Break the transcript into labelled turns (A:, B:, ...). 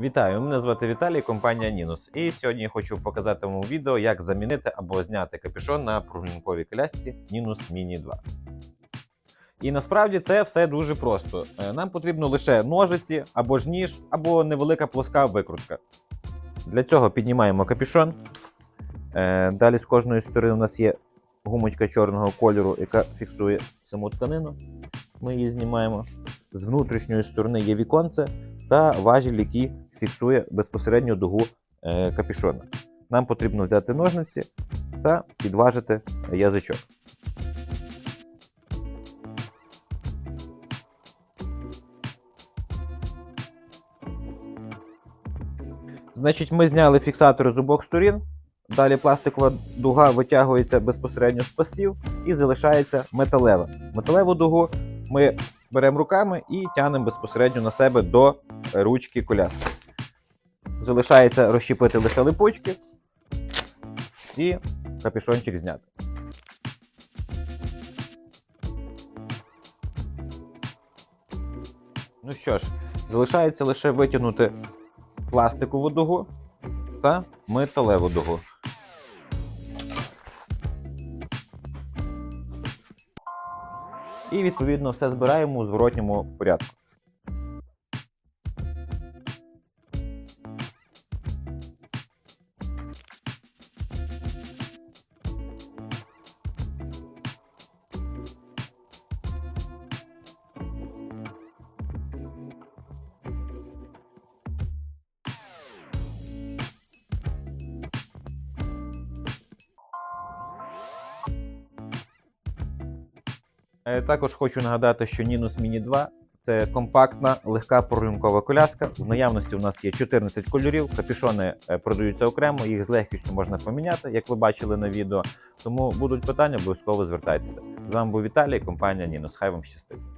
A: Вітаю, мене звати Віталій, компанія Нінус. І сьогодні я хочу показати вам відео, як замінити або зняти капюшон на прогулянковій колясці Нінус Mini 2. І насправді це все дуже просто. Е, Нам потрібно лише ножиці або ж ніж, або невелика плоска викрутка. Для цього піднімаємо капюшон. Е, Далі з кожної сторони у нас є гумочка чорного кольору, яка фіксує саму тканину. Ми її знімаємо. З внутрішньої сторони є віконце та важіль, який фіксує безпосередньо дугу е, капюшона. Нам потрібно взяти ножниці та підважити язичок. Значить, ми зняли фіксатори з обох сторін. Далі пластикова дуга витягується безпосередньо з пасів і залишається металева. Металеву дугу ми беремо руками і тягнемо безпосередньо на себе до ручки коляски. Залишається розщепити лише липучки і капюшончик зняти. Ну що ж, залишається лише витягнути пластикову дугу та металеву дугу. І відповідно все збираємо у зворотньому порядку. Також хочу нагадати, що Ninus Mini 2 це компактна, легка прогулянкова коляска. В наявності у нас є 14 кольорів. Капюшони е, продаються окремо, їх з легкістю можна поміняти, як ви бачили на відео. Тому будуть питання, обов'язково звертайтеся. З вами був Віталій, компанія Ninus. Хай вам щастить.